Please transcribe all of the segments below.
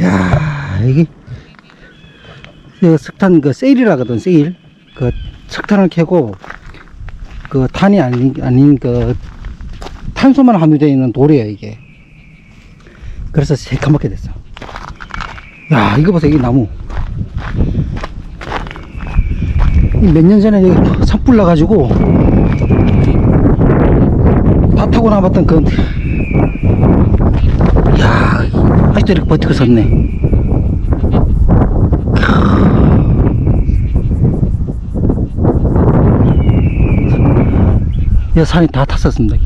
야 이게 그 석탄 그 세일이라 거든 세일. 그 석탄을 캐고 그 탄이 아닌 아닌 그 탄소만 함유되어 있는 돌이에요 이게. 그래서 새까맣게 됐어. 야 이거 보세요 이 나무. 몇 년 전에 여기 산불 나가지고 밭 타고 남았던 그 야, 아직도 이렇게 버티고 섰네. 이 산이 다 탔었습니다.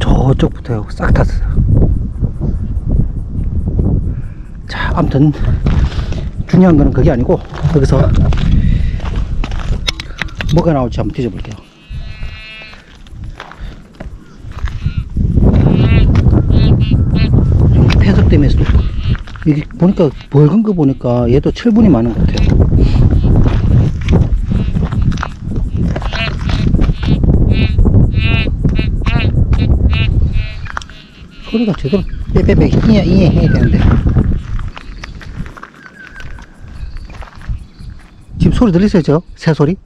저쪽부터 싹 탔어요. 자, 아무튼 중요한 거는 그게 아니고 여기서 뭐가 나올지 한번 뒤져볼게요. 폐석 때문에 수도 있고. 여기 보니까 붉은 거 보니까 얘도 철분이 많은 것 같아요. 소리가 제대로 빼빼빼 이해 이해 해야 되는데 지금 소리 들리세요 저? 새 소리?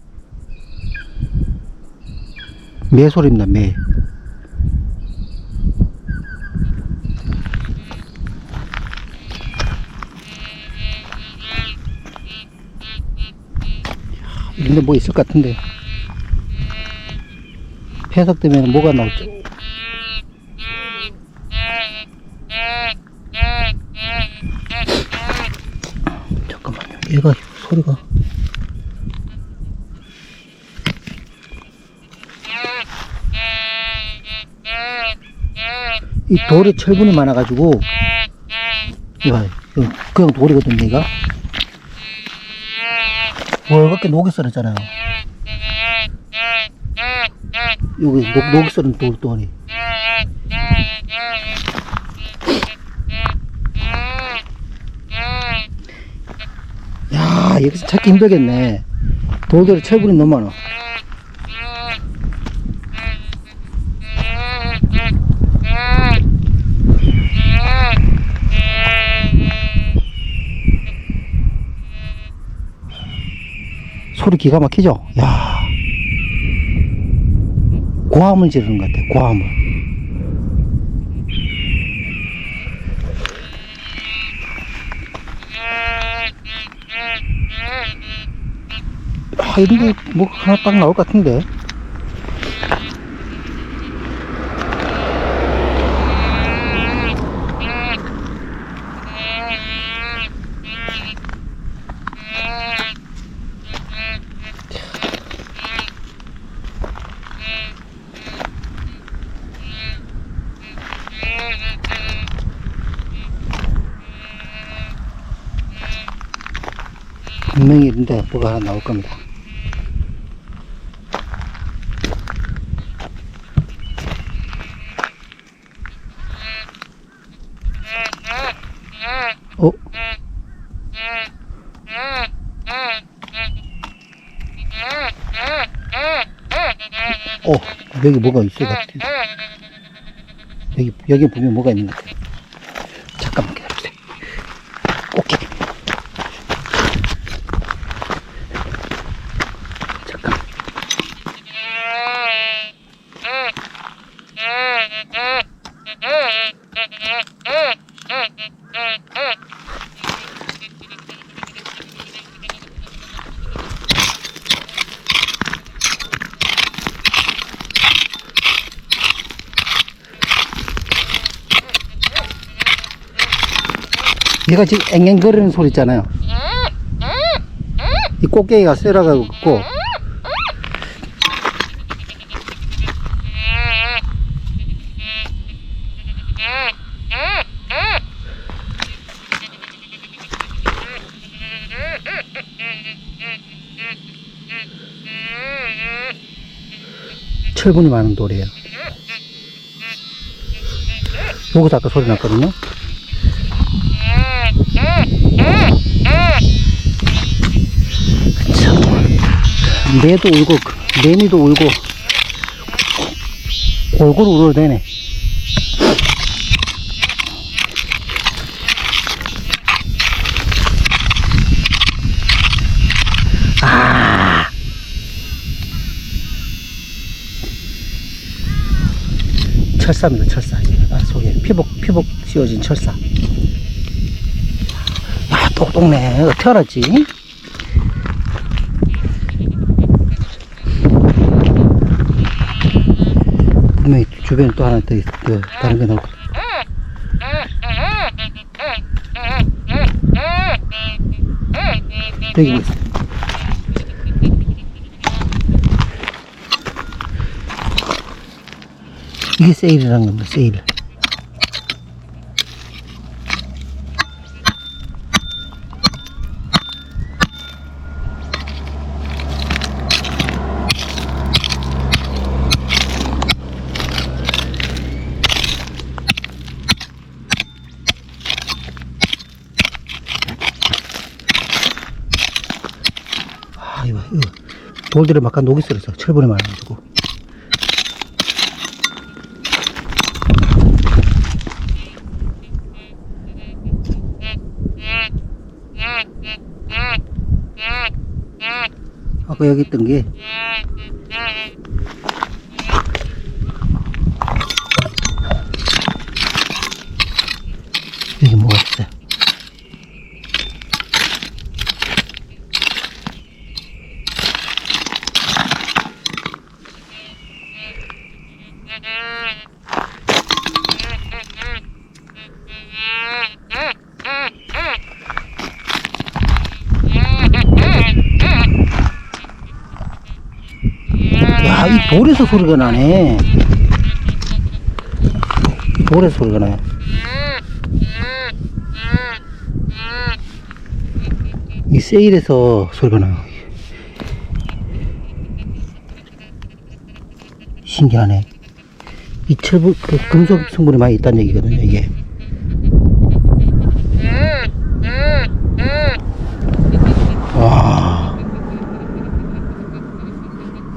매 소리입니다 매 이런데 뭐 있을 것 같은데. 폐석 때문에 뭐가 나올지. 잠깐만요. 얘가 소리가. 이 돌에 철분이 많아가지고. 이거 그냥 돌이거든요 얘가 월급게 녹이 썰었잖아요. 여기 녹, 녹이 썰은 돌 돌이. 야 여기서 찾기 힘들겠네. 돌돌이 철분이 너무 많아 소리 기가 막히죠? 야. 고함을 지르는 것 같아 고함을. 아 이런 거 뭐 하나 딱 나올 것 같은데 분명히 이런데 뭐가 하나 나올 겁니다 어? 어, 여기 뭐가 것 같아. 여기, 여기 보면 뭐가 있는 것 같아. 잠깐만 기다려주세요. 오케이. 잠깐. 얘가 지금 앵앵거리는 소리 있잖아요. 이 꽃게가 쇠라가고 있고, 철분이 많은 돌이에요. 여기서 아까 소리 났거든요. 내도 울고 내미도 울고. 골고루 울어도 되네. 아. 철사입니다 철사. 아 속에 피복 피복 씌워진 철사. 야, 똑똑네. 어떻게 알았지? 분명히 주변에 또 하나 더 있, 그, 다른 게 나올 거. 여기 뭐 있어. 이게 세일이라는 겁니다, 세일. 아, 이거, 이거. 돌들을 막 녹이 쓰러져. 철분에 말아가지고. 아까 여기 있던 게 여기 뭐가 있어요? 야, 돌에서 소리가 나네. 돌에서 소리가 나요. 이 세일에서 소리가 나요. 신기하네. 이 철분, 그 금속 성분이 많이 있다는 얘기거든요, 이게.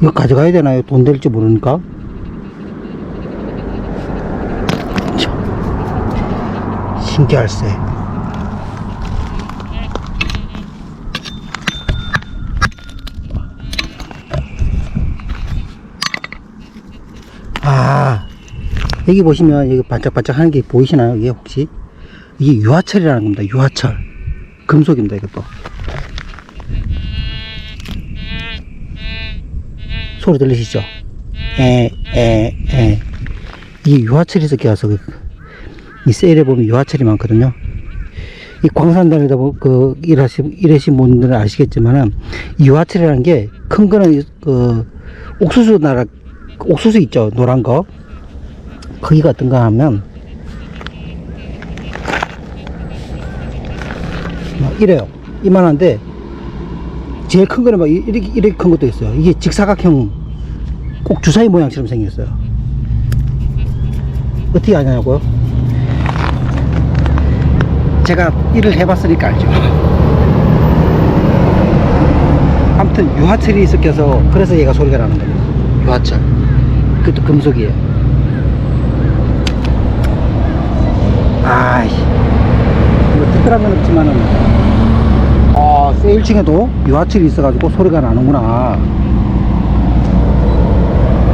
이거 가져가야 되나요? 돈 될지 모르니까. 참. 신기할세. 아, 여기 보시면 여기 반짝반짝 하는 게 보이시나요? 이게 혹시? 이게 유화철이라는 겁니다. 유화철. 금속입니다, 이것도. 소리 들리시죠? 에, 에, 에. 이 유화철이 섞여서 그, 이 세일에 보면 유화철이 많거든요. 이 광산단에다 뭐, 그, 일하시, 일하신 분들은 아시겠지만은, 이 유화철이라는 게 큰 거는 그, 옥수수 나라, 옥수수 있죠? 노란 거. 거기가 어떤가 하면, 막 이래요. 이만한데, 제일 큰 거는 막 이- 이렇게, 이렇게 큰 것도 있어요. 이게 직사각형 꼭 주사위 모양처럼 생겼어요. 어떻게 아냐고요? 제가 일을 해봤으니까 알죠. 아무튼 유화철이 섞여서 그래서 얘가 소리가 나는 거예요. 유화철. 그것도 금속이에요. 아이, 뭐 특별한 건 없지만은 아, 세일층에도 유화철이 있어가지고 소리가 나는구나.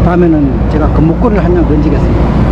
다음에는 제가 금목걸이를 한 장 던지겠습니다.